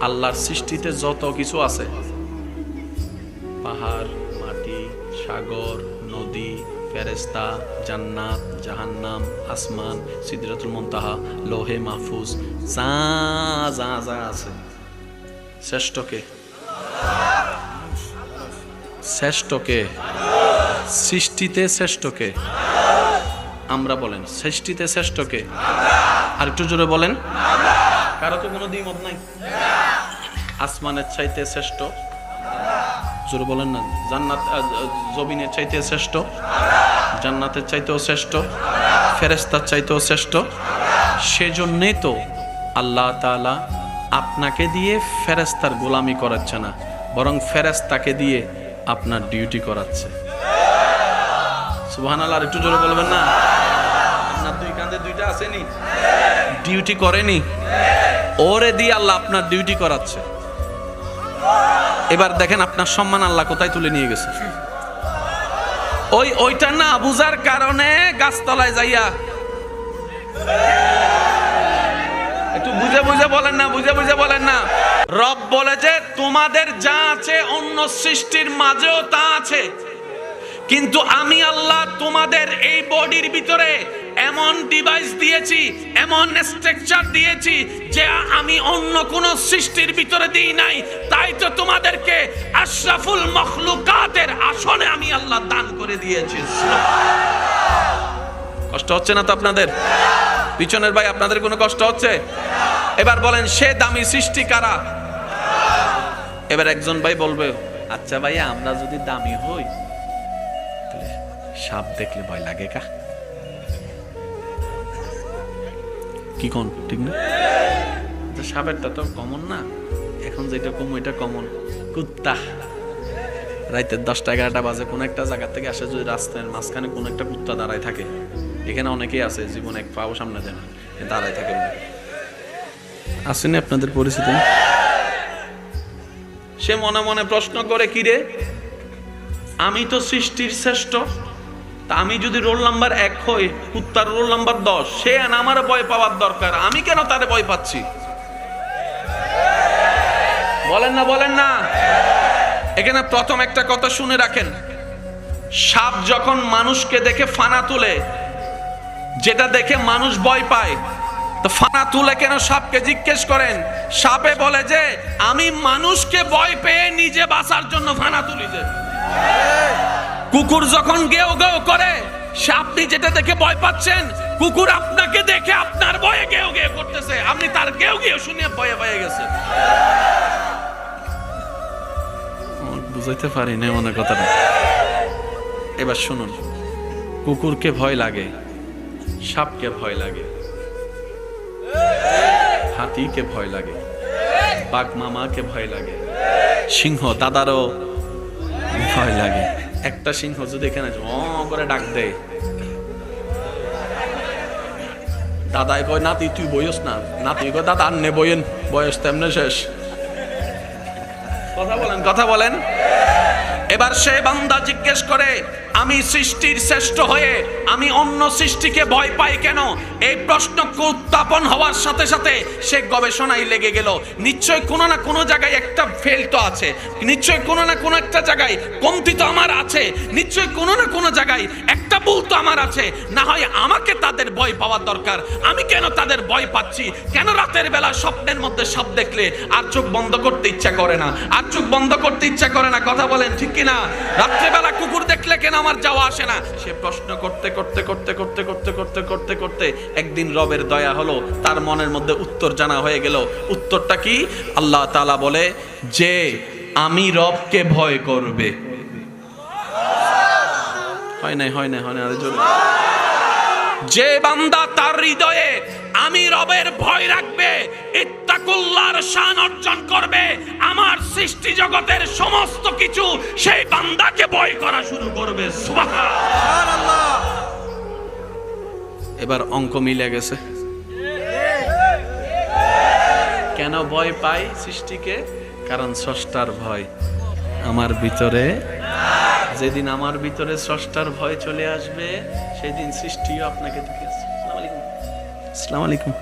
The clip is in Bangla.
আল্লাহর সৃষ্টিতে যত কিছু আছে। পাহাড়, মাটি, সাগর, নদী ফেরেস্তা জান্নাত, জাহান্নাম, আসমান, সিদরাতুল মুনতাহা, লোহে মাহফুজ, যা যা যা আছে। শ্রেষ্ঠকে। শ্রেষ্ঠকে। সৃষ্টিতে শ্রেষ্ঠকে। আমরা বলেন, সৃষ্টিতে শ্রেষ্ঠকে। আর একটু জোরে বলেন। কারও তো কোনো দ্বিমত নাই। আসমানের চাইতে শ্রেষ্ঠ। জোরে বলেন না, জান্নাত জমিনের চাইতে শ্রেষ্ঠ। জান্নাতের চাইতেও শ্রেষ্ঠ। ফেরেস্তার চাইতেও শ্রেষ্ঠ। সেজন্যই তো আল্লাহ তাআলা আপনাকে দিয়ে ফেরেস্তার গোলামি করাচ্ছে না, বরং ফেরেস্তাকে দিয়ে আপনার ডিউটি করাচ্ছে। সুবহান আল্লাহ একটু জোরে বলবেন না? আপনার দুই কাঁধে দুইটা আসেনি ডিউটি করেনি? ওরে দিয়ে আল্লাহ আপনার ডিউটি করাচ্ছে। এবার দেখেন আপনার সম্মান আল্লাহ কোথায় তুলে নিয়ে গেছে। ওই, ওইটা না বুঝার কারণে গাছতলায় যাইয়া। একটু বুঝে বুঝে বলেন না, বুঝে বুঝে বলেন না। রব বলে যে, তোমাদের যা আছে, অন্য সৃষ্টির মাঝেও তা আছে। কিন্তু আমি আল্লাহ তোমাদের এই বডির ভিতরে এমন ডিভাইস দিয়েছি, এমন স্ট্রাকচার দিয়েছি যে আমি অন্য কোন সৃষ্টির ভিতরে দিই নাই। তাই তো তোমাদেরকে আশরাফুল মখলুকাতের আসনে আমি আল্লাহ দান করে দিয়েছি। কষ্ট হচ্ছে না তো আপনাদের? পিছনের ভাই, আপনাদের কোনো কষ্ট হচ্ছে? এবার বলেন, সে দামি সৃষ্টি কারা? এবার একজন ভাই বলবে আচ্ছা ভাইয়া, আমরা যদি দামি হই সাপ দেখলে ভয় লাগে কা? কি কোন? ঠিক না? তো সাপেরটা তো কমন না? এখন যেটা কম ওইটা কমন কুত্তা। রাইতের দশটা এগারোটা বাজে কোন একটা জায়গা থেকে আসে যদি রাস্তার মাঝখানে কোন একটা কুত্তা দাঁড়ায় থাকে। এখানে অনেকেই আছে জীবন এক পাও সামনে দেন দাঁড়ায় থাকে আসেনি আপনাদের পরিচিতি? সে মনে মনে প্রশ্ন করে কি রে আমি তো সৃষ্টির শ্রেষ্ঠ। তা আমি যদি রোল নাম্বার এক হই, কুত্তার রোল নাম্বার দশ, সে আমার ভয় পাওয়ার দরকার। আমি কেন তারে ভয় পাচ্ছি? বলেন না বলেন না। এখানে প্রথম একটা কথা শুনে রাখেন। সাপ যখন মানুষকে দেখে ফানা তুলে, যেটা দেখে মানুষ ভয় পায়, তো ফানা তুলে কেন সাপকে জিজ্ঞেস করেন? সাপে বলে যে, আমি মানুষকে ভয় পেয়ে নিজে বাঁচার জন্য ফানা তুলি যে। কুকুর যখন গেও গেও করে, সে আপনি যেটা দেখে ভয় পাচ্ছেন, কুকুর আপনাকে দেখে আপনার ভয়ে গেও গেও করতেছে। আপনি তার গেও গেও শুনে ভয়ে ভয়ে গেছে। বুঝাইতে পারি না মনে কথাটা। এবার শুনুন, কুকুরকে ভয় লাগে, সাপকে ভয় লাগে, হাতিকে ভয় লাগে, বাঘ মামাকে ভয় লাগে, সিংহ দাদারও ভয় লাগে। একটা সিংহ যদি এখানে করে ডাক দেয়। দাদাই কয়, নাতি, তুই বয়স না। নাতি কয়, দাদা আন্নে বইয়েন, বয়স তেমনে শেষ। কথা বলেন কথা বলেন। এবার সে বান্দা জিজ্ঞেস করে, আমি সৃষ্টির শ্রেষ্ঠ হয়ে আমি অন্য সৃষ্টিকে ভয় পাই কেন? এই প্রশ্ন উত্থাপন হওয়ার সাথে সাথে সে গবেষণায় লেগে গেল। নিশ্চয় কোনো না কোনো জায়গায় একটা ফেল তো আছে। নিশ্চয় কোনো না কোনো একটা জায়গায় কমতি তো আমার আছে। নিশ্চয় কোনো না কোনো জায়গায় একটা ভুল তো আমার আছে। না হয় আমাকে তাদের ভয় পাওয়ার দরকার। আমি কেন তাদের ভয় পাচ্ছি? কেন রাতের বেলা স্বপ্নের মধ্যে সব দেখলে আর চোখ বন্ধ করতে ইচ্ছা করে না? আর চোখ বন্ধ করতে ইচ্ছা করে না? কথা বলেন ঠিক কিনা? রাত্রেবেলা দেখলে কেন আমার যাওয়া আসে না? সে প্রশ্ন করতে করতে করতে করতে করতে করতে করতে করতে একদিন রবের দয়া হলো, তার মনের মধ্যে উত্তর জানা হয়ে গেল। উত্তরটা কি? আল্লাহ তালা বলে, যে আমি রবকে ভয় করবে। হয় নাই হয় নাই, হয় আরে জোরে। যে বান্দা তার হৃদয়ে আমি রবের ভয় রাখবে ইত্তাকুল্লাহর শান অর্জন করবে। আমার সৃষ্টি জগতের সমস্ত কিছু সেই বান্দাকে ভয় করা শুরু করবে। এবার অঙ্ক মিলে গেছে। কেন ভয় পাই সৃষ্টিকে? কারণ স্রষ্টার ভয়। আমার ভিতরে যেদিন আমার ভিতরে স্রষ্টার ভয় চলে আসবে সেদিন সৃষ্টিও আপনাকে দেখে আসবে। আসসালামু আলাইকুম। আসসালামু আলাইকুম।